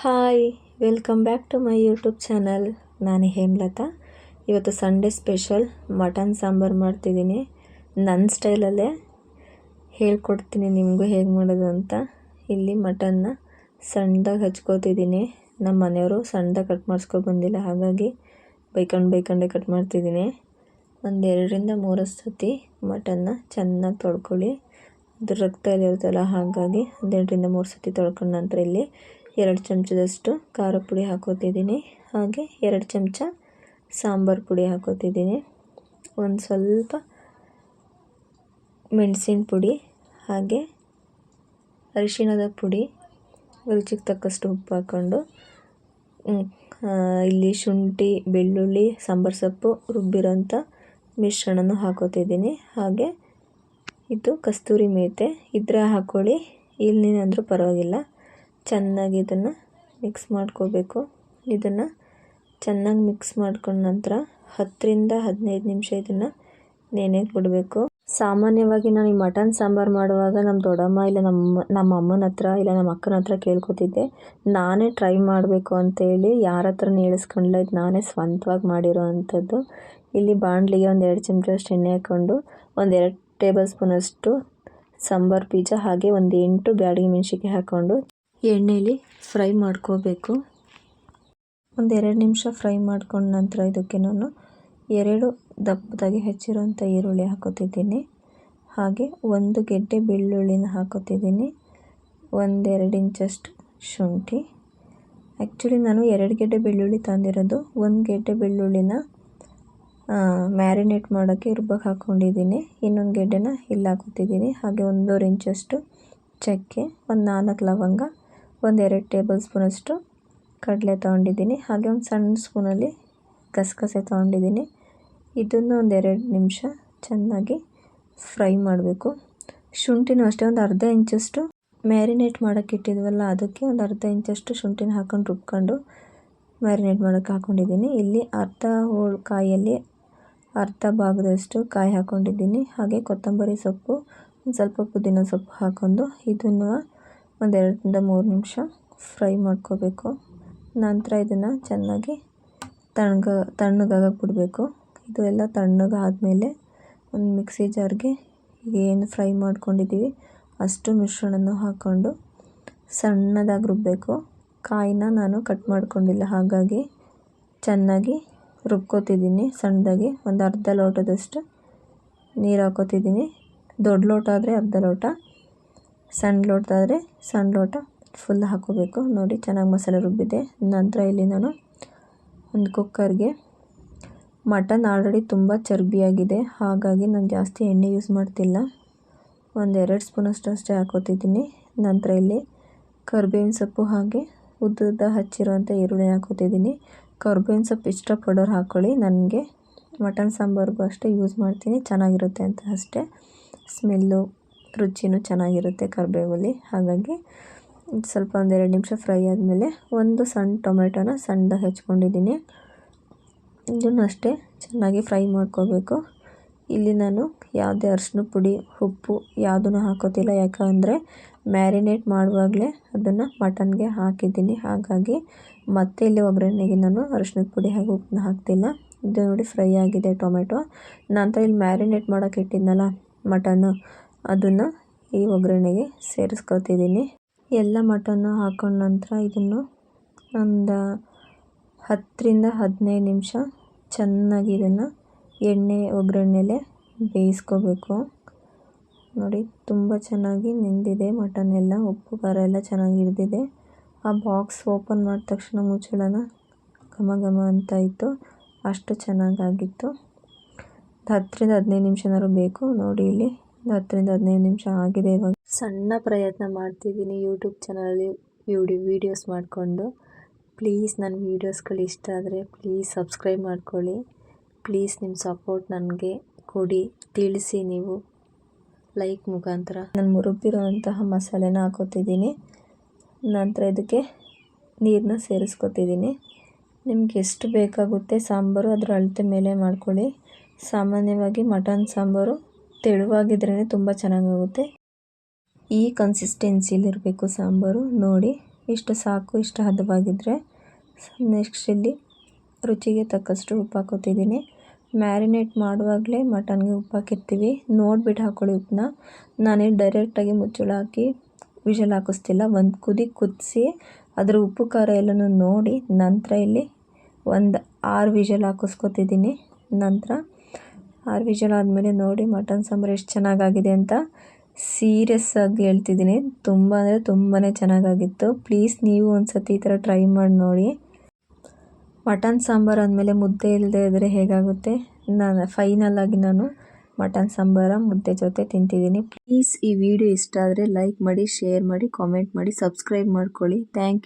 Hi, welcome back to my YouTube channel. ನಾನು ಹೇಮಲತಾ. ಇವತ್ತು Sunday special. Mutton sambar ಮಾಡ್ತಿದ್ದೀನಿ. ನನ್ನ ಸ್ಟೈಲಲ್ಲೇ ಹೇಳ್ಕೊಡ್ತೀನಿ ನಿಮಗೂ ಹೇಗೆ ಮಾಡೋದು ಅಂತ. ಇಲ್ಲಿ ಮಟನ್ನ ಸಣ್ಣದಾಗಿ ಹಚ್ಕೋತಿದ್ದೀನಿ. ನಮ್ಮ ಮನೆಯವರು ಸಣ್ಣದಾಗಿ ಕಟ್ ಮಾಡಿಸ್ಕೊ ಬಂದಿಲ್ಲ. ಹಾಗಾಗಿ ಬೈಕೊಂಡು ಬೈಕೊಂಡೆ ಕಟ್ ಮಾಡ್ತಿದ್ದೀನಿ. ಒಂದು ಎರಡರಿಂದ ಮೂರು ಸತಿ ಮಟನ್ನ ಚೆನ್ನಾಗಿ ತೊಳ್ಕೊಳ್ಳಿ. ಅದು ರಕ್ತ ಎಲ್ಲ ಹಾಗಾಗಿ ಒಂದೆರಡರಿಂದ ಮೂರು ಸತಿ ತೊಳ್ಕೊಂಡ ನಂತರ ಇಲ್ಲಿ ಎರಡು ಚಮಚದಷ್ಟು ಖಾರ ಪುಡಿ ಹಾಕೋತಿದ್ದೀನಿ. ಹಾಗೆ ಎರಡು ಚಮಚ ಸಾಂಬಾರು ಪುಡಿ ಹಾಕೋತಿದ್ದೀನಿ. ಒಂದು ಸ್ವಲ್ಪ ಮೆಣಸಿನ ಪುಡಿ, ಹಾಗೆ ಅರಿಶಿಣದ ಪುಡಿ, ರುಚಿಗೆ ತಕ್ಕಷ್ಟು ಉಪ್ಪು ಹಾಕ್ಕೊಂಡು ಇಲ್ಲಿ ಶುಂಠಿ, ಬೆಳ್ಳುಳ್ಳಿ, ಸಾಂಬಾರು ಸೊಪ್ಪು ರುಬ್ಬಿರೋಂಥ ಮಿಶ್ರಣನೂ ಹಾಕೋತಿದ್ದೀನಿ. ಹಾಗೆ ಇದು ಕಸ್ತೂರಿ ಮೇತೆ. ಇದ್ರ ಹಾಕ್ಕೊಳ್ಳಿ ಇಲ್ಲಿನಂದ್ರೂ ಪರವಾಗಿಲ್ಲ. ಚೆನ್ನಾಗಿ ಇದನ್ನು ಮಿಕ್ಸ್ ಮಾಡ್ಕೋಬೇಕು. ಇದನ್ನು ಚೆನ್ನಾಗಿ ಮಿಕ್ಸ್ ಮಾಡ್ಕೊಂಡ ನಂತರ ಹತ್ತರಿಂದ ಹದಿನೈದು ನಿಮಿಷ ಇದನ್ನು ನೆನೆಗೆ ಬಿಡಬೇಕು. ಸಾಮಾನ್ಯವಾಗಿ ನಾನು ಈ ಮಟನ್ ಸಾಂಬಾರು ಮಾಡುವಾಗ ನಮ್ಮ ದೊಡ್ಡಮ್ಮ ಇಲ್ಲ ನಮ್ಮ ನಮ್ಮ ಅಮ್ಮನ ಹತ್ರ ಇಲ್ಲ ನಮ್ಮ ಅಕ್ಕನ ಹತ್ರ ಕೇಳ್ಕೊತಿದ್ದೆ, ನಾನೇ ಟ್ರೈ ಮಾಡಬೇಕು ಅಂತೇಳಿ ಯಾರ ಹತ್ರ ಹೇಳಿಸ್ಕೊಂಡಿಲ್ಲ ಇದು ನಾನೇ ಸ್ವಂತವಾಗಿ ಮಾಡಿರೋ ಅಂಥದ್ದು. ಇಲ್ಲಿ ಬಾಣಲಿಗೆ ಒಂದು ಎರಡು ಚಮಚಷ್ಟು ಎಣ್ಣೆ ಹಾಕ್ಕೊಂಡು ಒಂದೆರಡು ಟೇಬಲ್ ಸ್ಪೂನಷ್ಟು ಸಾಂಬಾರು ಬೀಜ ಹಾಗೆ ಒಂದು ಎಂಟು ಬ್ಯಾಡಗಿ ಮೆಣಸಿನ್ಕಾಯಿ ಹಾಕ್ಕೊಂಡು ಎಣ್ಣೆಲಿ ಫ್ರೈ ಮಾಡ್ಕೋಬೇಕು. ಒಂದು ಎರಡು ನಿಮಿಷ ಫ್ರೈ ಮಾಡ್ಕೊಂಡ ನಂತರ ಇದಕ್ಕೆ ನಾನು ಎರಡು ದಪ್ಪದಾಗಿ ಹೆಚ್ಚಿರುವಂಥ ಈರುಳ್ಳಿ ಹಾಕೋತಿದ್ದೀನಿ. ಹಾಗೆ ಒಂದು ಗೆಡ್ಡೆ ಬೆಳ್ಳುಳ್ಳಿನ ಹಾಕೋತಿದ್ದೀನಿ. ಒಂದೆರಡು ಇಂಚಷ್ಟು ಶುಂಠಿ. ಆ್ಯಕ್ಚುಲಿ ನಾನು ಎರಡು ಗೆಡ್ಡೆ ಬೆಳ್ಳುಳ್ಳಿ ತಂದಿರೋದು. ಒಂದು ಗೆಡ್ಡೆ ಬೆಳ್ಳುಳ್ಳಿನ ಮ್ಯಾರಿನೇಟ್ ಮಾಡೋಕ್ಕೆ ರುಬ್ಬಕ್ಕೆ ಹಾಕ್ಕೊಂಡಿದ್ದೀನಿ ಇನ್ನೊಂದು ಗೆಡ್ಡೆನ ಇಲ್ಲಿ ಹಾಕೋತಿದ್ದೀನಿ ಹಾಗೆ ಒಂದೂವರೆ ಇಂಚಷ್ಟು ಚಕ್ಕೆ, ಒಂದು ನಾಲ್ಕು ಲವಂಗ ಒಂದೆರಡು ಟೇಬಲ್ ಸ್ಪೂನಷ್ಟು ಕಡಲೆ ತೊಗೊಂಡಿದ್ದೀನಿ. ಹಾಗೆ ಒಂದು ಸಣ್ಣ ಸ್ಪೂನಲ್ಲಿ ಗಸಗಸೆ ತೊಗೊಂಡಿದ್ದೀನಿ. ಇದನ್ನು ಒಂದೆರಡು ನಿಮಿಷ ಚೆನ್ನಾಗಿ ಫ್ರೈ ಮಾಡಬೇಕು. ಶುಂಠಿನೂ ಅಷ್ಟೇ, ಒಂದು ಅರ್ಧ ಇಂಚಷ್ಟು ಮ್ಯಾರಿನೇಟ್ ಮಾಡೋಕ್ಕೆ ಇಟ್ಟಿದ್ವಲ್ಲ, ಅದಕ್ಕೆ ಒಂದು ಅರ್ಧ ಇಂಚಷ್ಟು ಶುಂಠಿನ ಹಾಕ್ಕೊಂಡು ರುಬ್ಕೊಂಡು ಮ್ಯಾರಿನೇಟ್ ಮಾಡೋಕ್ಕೆ ಹಾಕ್ಕೊಂಡಿದ್ದೀನಿ ಇಲ್ಲಿ ಅರ್ಧ ಹೋಳು ಕಾಯಲ್ಲಿ ಅರ್ಧ ಭಾಗದಷ್ಟು ಕಾಯಿ ಹಾಕ್ಕೊಂಡಿದ್ದೀನಿ ಹಾಗೆ ಕೊತ್ತಂಬರಿ ಸೊಪ್ಪು, ಒಂದು ಸ್ವಲ್ಪ ಪುದೀನ ಸೊಪ್ಪು ಹಾಕ್ಕೊಂಡು ಇದನ್ನು ಒಂದೆರಡರಿಂದ ಮೂರು ನಿಮಿಷ ಫ್ರೈ ಮಾಡ್ಕೋಬೇಕು. ನಂತರ ಇದನ್ನು ಚೆನ್ನಾಗಿ ತಣ್ಣಗ ತಣ್ಣಗಾಗಕ್ಕೆ ಬಿಡಬೇಕು ಇದು ಎಲ್ಲ ತಣ್ಣಗಾದಮೇಲೆ ಒಂದು ಮಿಕ್ಸಿ ಜಾರ್ಗೆ ಏನು ಫ್ರೈ ಮಾಡ್ಕೊಂಡಿದ್ದೀವಿ, ಅಷ್ಟು ಮಿಶ್ರಣನ ಹಾಕ್ಕೊಂಡು ಸಣ್ಣದಾಗಿ ರುಬ್ಬಬೇಕು ಕಾಯಿನ ನಾನು ಕಟ್ ಮಾಡ್ಕೊಂಡಿಲ್ಲ, ಹಾಗಾಗಿ ಚೆನ್ನಾಗಿ ರುಬ್ಕೋತಿದ್ದೀನಿ ಸಣ್ಣದಾಗಿ. ಒಂದು ಅರ್ಧ ಲೋಟದಷ್ಟು ನೀರು ಹಾಕೋತಿದ್ದೀನಿ. ದೊಡ್ಡ ಲೋಟ ಆದರೆ ಅರ್ಧ ಲೋಟ. ಸಣ್ಣ ಲೋಟದಾದರೆ ಸಣ್ಣ ಲೋಟ ಫುಲ್ ಹಾಕೋಬೇಕು ನೋಡಿ, ಚೆನ್ನಾಗಿ ಮಸಾಲೆ ರುಬ್ಬಿದೆ ನಂತರ ಇಲ್ಲಿ ನಾನು ಒಂದು ಕುಕ್ಕರ್ಗೆ ಮಟನ್ ಆಲ್ರೆಡಿ ತುಂಬ ಚರ್ಬಿಯಾಗಿದೆ. ಹಾಗಾಗಿ ನಾನು ಜಾಸ್ತಿ ಎಣ್ಣೆ ಯೂಸ್ ಮಾಡ್ತಿಲ್ಲ. ಒಂದು ಎರಡು ಸ್ಪೂನಷ್ಟು ಅಷ್ಟೇ ಹಾಕೋತಿದ್ದೀನಿ ನಂತರ ಇಲ್ಲಿ ಕರ್ಬೇವಿನ ಸೊಪ್ಪು ಹಾಗೆ ಉದ್ದುದ್ದ ಹಚ್ಚಿರುವಂಥ ಈರುಳ್ಳಿ ಹಾಕೋತಿದ್ದೀನಿ ಕರ್ಬೇವಿನ ಸೊಪ್ಪು ಇಷ್ಟಪಡೋರು ಹಾಕ್ಕೊಳ್ಳಿ ನನಗೆ ಮಟನ್ ಸಾಂಬಾರಿಗೂ ಅಷ್ಟೇ ಯೂಸ್ ಮಾಡ್ತೀನಿ. ಚೆನ್ನಾಗಿರುತ್ತೆ ಅಂತ ಅಷ್ಟೇ. ಸ್ಮೆಲ್ಲು ರುಚಿನೂ ಚೆನ್ನಾಗಿರುತ್ತೆ ಕರಿಬೇವಲ್ಲಿ. ಹಾಗಾಗಿ ಸ್ವಲ್ಪ ಒಂದೆರಡು ನಿಮಿಷ ಫ್ರೈ ಆದಮೇಲೆ ಒಂದು ಸಣ್ಣ ಟೊಮೆಟೊನ ಸಣ್ಣದಾಗಿ ಹೆಚ್ಕೊಂಡಿದ್ದೀನಿ. ಇದನ್ನು ಅಷ್ಟೇ ಚೆನ್ನಾಗಿ ಫ್ರೈ ಮಾಡ್ಕೋಬೇಕು. ಇಲ್ಲಿ ನಾನು ಯಾವುದೇ ಅರಿಶಿನ ಪುಡಿ, ಉಪ್ಪು ಯಾವುದನ್ನು ಹಾಕೋತಿಲ್ಲ. ಯಾಕಂದರೆ ಮ್ಯಾರಿನೇಟ್ ಮಾಡುವಾಗಲೇ ಅದನ್ನು ಮಟನ್ಗೆ ಹಾಕಿದ್ದೀನಿ. ಹಾಗಾಗಿ ಮತ್ತೆ ಇಲ್ಲಿ ಒಗ್ಗರಣೆಗೆ ನಾನು ಅರಿಶಿನದ ಪುಡಿ ಹಾಗೆ ಉಪ್ಪನ್ನ ಹಾಕ್ತಿಲ್ಲ. ಇದು ನೋಡಿ ಫ್ರೈ ಆಗಿದೆ ಟೊಮೆಟೊ. ನಂತರ ಇಲ್ಲಿ ಮ್ಯಾರಿನೇಟ್ ಮಾಡೋಕೆ ಇಟ್ಟಿದ್ನಲ್ಲ ಮಟನ್ನು ಅದನ್ನು ಈ ಒಗ್ಗರಣೆಗೆ ಸೇರಿಸ್ಕೊತಿದ್ದೀನಿ. ಎಲ್ಲ ಮಟನ್ನು ಹಾಕೊಂಡ ನಂತರ ಇದನ್ನು ಒಂದು ಹತ್ತರಿಂದ ಹದಿನೈದು ನಿಮಿಷ ಚೆನ್ನಾಗಿ ಇದನ್ನು ಎಣ್ಣೆ ಒಗ್ಗರಣೆಲೆ ಬೇಯಿಸ್ಕೋಬೇಕು. ನೋಡಿ, ತುಂಬ ಚೆನ್ನಾಗಿ ನೆಂದಿದೆ ಮಟನ್ ಎಲ್ಲ, ಉಪ್ಪು, ಖಾರ ಎಲ್ಲ ಚೆನ್ನಾಗಿ ಹಿಡ್ದಿದೆ. ಆ ಬಾಕ್ಸ್ ಓಪನ್ ಮಾಡಿದ ತಕ್ಷಣ ಮುಚ್ಚಳನ ಘಮ ಘಮ ಅಂತ ಇತ್ತು ಅಷ್ಟು ಚೆನ್ನಾಗಾಗಿತ್ತು. ಹತ್ತರಿಂದ ಹದಿನೈದು ನಿಮಿಷನಾದ್ರು ಬೇಕು. ನೋಡಿ ಇಲ್ಲಿ ಹತ್ತರಿಂದ ಹದಿನೈದು ನಿಮಿಷ ಆಗಿದೆ ಇವಾಗ. ಸಣ್ಣ ಪ್ರಯತ್ನ ಮಾಡ್ತಿದ್ದೀನಿ ಯೂಟ್ಯೂಬ್ ಚಾನಲಲ್ಲಿ ವಿಡಿಯೋ ವೀಡಿಯೋಸ್ ಮಾಡಿಕೊಂಡು. ಪ್ಲೀಸ್ ನನ್ನ ವೀಡಿಯೋಸ್ಗಳು ಇಷ್ಟ ಆದರೆ ಪ್ಲೀಸ್ ಸಬ್ಸ್ಕ್ರೈಬ್ ಮಾಡ್ಕೊಳ್ಳಿ. ಪ್ಲೀಸ್ ನಿಮ್ಮ ಸಪೋರ್ಟ್ ನನಗೆ ಕೊಡಿ. ತಿಳಿಸಿ ನೀವು. ಲೈಕ್ ಮುಖಾಂತರ. ನಾನು ಮುರುಬ್ಬಿರುವಂತಹ ಮಸಾಲೆನ ಹಾಕೋತಿದ್ದೀನಿ. ನಂತರ ಇದಕ್ಕೆ ನೀರನ್ನ ಸೇರಿಸ್ಕೊತಿದ್ದೀನಿ. ನಿಮ್ಗೆ ಎಷ್ಟು ಬೇಕಾಗುತ್ತೆ ಸಾಂಬಾರು ಅದರ ಅಳತೆ ಮೇಲೆ ಮಾಡ್ಕೊಳ್ಳಿ. ಸಾಮಾನ್ಯವಾಗಿ ಮಟನ್ ಸಾಂಬಾರು ತೆಳುವಾಗಿದ್ರೇ ತುಂಬ ಚೆನ್ನಾಗಾಗುತ್ತೆ. ಈ ಕನ್ಸಿಸ್ಟೆನ್ಸಿಲಿರಬೇಕು ಸಾಂಬಾರು. ನೋಡಿ, ಇಷ್ಟು ಸಾಕು, ಇಷ್ಟು ಹದವಾಗಿದ್ದರೆ ನೆಕ್ಸ್ಟ್ ಇಲ್ಲಿ ರುಚಿಗೆ ತಕ್ಕಷ್ಟು ಉಪ್ಪು ಹಾಕೋತಿದ್ದೀನಿ. ಮ್ಯಾರಿನೇಟ್ ಮಾಡುವಾಗಲೇ ಮಟನ್ಗೆ ಉಪ್ಪು ಹಾಕಿರ್ತೀವಿ. ನೋಡ್ಬಿಟ್ಟು ಹಾಕ್ಕೊಳ್ಳಿ ಉಪ್ಪನ್ನ. ನಾನೇ ಡೈರೆಕ್ಟಾಗಿ ಮುಚ್ಚಳ ಹಾಕಿ ವಿಷಲ್ ಹಾಕಿಸ್ತಿಲ್ಲ. ಒಂದು ಕುದಿ ಕುದಿಸಿ ಅದರ ಉಪ್ಪು ಖಾರ ಎಲ್ಲನೂ ನೋಡಿ ನಂತರ ಇಲ್ಲಿ ಒಂದು ಆರು ವಿಷಲ್ ಹಾಕಿಸ್ಕೊತಿದ್ದೀನಿ. ನಂತರ ಆರು ವಿಷಲ್ ಆದಮೇಲೆ ನೋಡಿ, ಮಟನ್ ಸಾಂಬಾರು ಎಷ್ಟು ಚೆನ್ನಾಗಾಗಿದೆ ಅಂತ ಸೀರಿಯಸ್ ಆಗಿ ಹೇಳ್ತಿದ್ದೀನಿ. ತುಂಬ ಅಂದರೆ ತುಂಬಾ ಚೆನ್ನಾಗಾಗಿತ್ತು. ಪ್ಲೀಸ್ ನೀವು ಒಂದು ಸತಿ ಈ ಥರ ಟ್ರೈ ಮಾಡಿ ನೋಡಿ. ಮಟನ್ ಸಾಂಬಾರು ಆದಮೇಲೆ ಮುದ್ದೆ ಇಲ್ಲದೆ ಇದ್ದರೆ ಹೇಗಾಗುತ್ತೆ? ನಾನು ಫೈನಲ್ ಆಗಿ ನಾನು ಮಟನ್ ಸಾಂಬಾರ ಮುದ್ದೆ ಜೊತೆ ತಿಂತಿದ್ದೀನಿ. ಪ್ಲೀಸ್ ಈ ವಿಡಿಯೋ ಇಷ್ಟ ಆದರೆ ಲೈಕ್ ಮಾಡಿ, ಶೇರ್ ಮಾಡಿ, ಕಾಮೆಂಟ್ ಮಾಡಿ, ಸಬ್ಸ್ಕ್ರೈಬ್ ಮಾಡ್ಕೊಳ್ಳಿ. Thank you.